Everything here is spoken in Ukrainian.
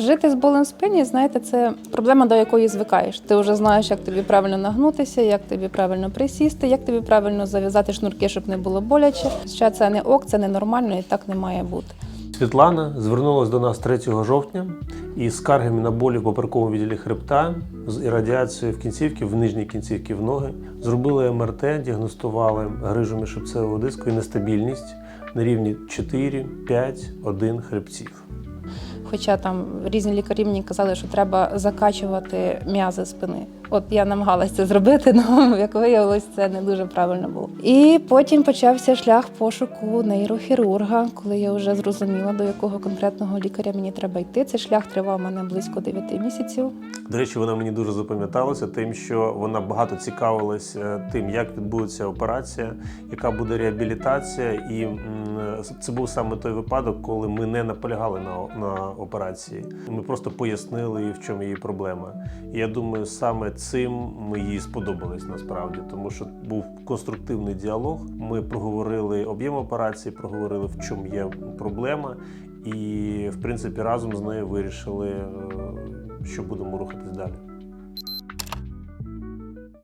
Жити з болем в спині, знаєте, це проблема, до якої звикаєш. Ти вже знаєш, як тобі правильно нагнутися, як тобі правильно присісти, як тобі правильно зав'язати шнурки, щоб не було боляче. Ще це не ок, це ненормально і так не має бути. Світлана звернулася до нас 3 жовтня із скаргами на болі в поперековому відділі хребта з ірадіацією в кінцівці, в нижній кінцівці в ноги. Зробили МРТ, діагностували грижу міжшипцевого диску і нестабільність на рівні 4, 5, 1 хребців. Хоча там різні лікарі мені казали, що треба закачувати м'язи спини. От я намагалася це зробити, але як виявилось, це не дуже правильно було. І потім почався шлях пошуку нейрохірурга, коли я вже зрозуміла, до якого конкретного лікаря мені треба йти. Цей шлях тривав у мене близько 9 місяців. До речі, вона мені дуже запам'яталася тим, що вона багато цікавилась е, тим, як відбудеться операція, яка буде реабілітація. І це був саме той випадок, коли ми не наполягали на, на операції. Ми просто пояснили в чому її проблема. І я думаю, саме цим ми їй сподобались насправді, тому що був конструктивний діалог. Ми проговорили об'єм операції, проговорили, в чому є проблема, і в принципі разом з нею вирішили, е, що будемо рухатись далі.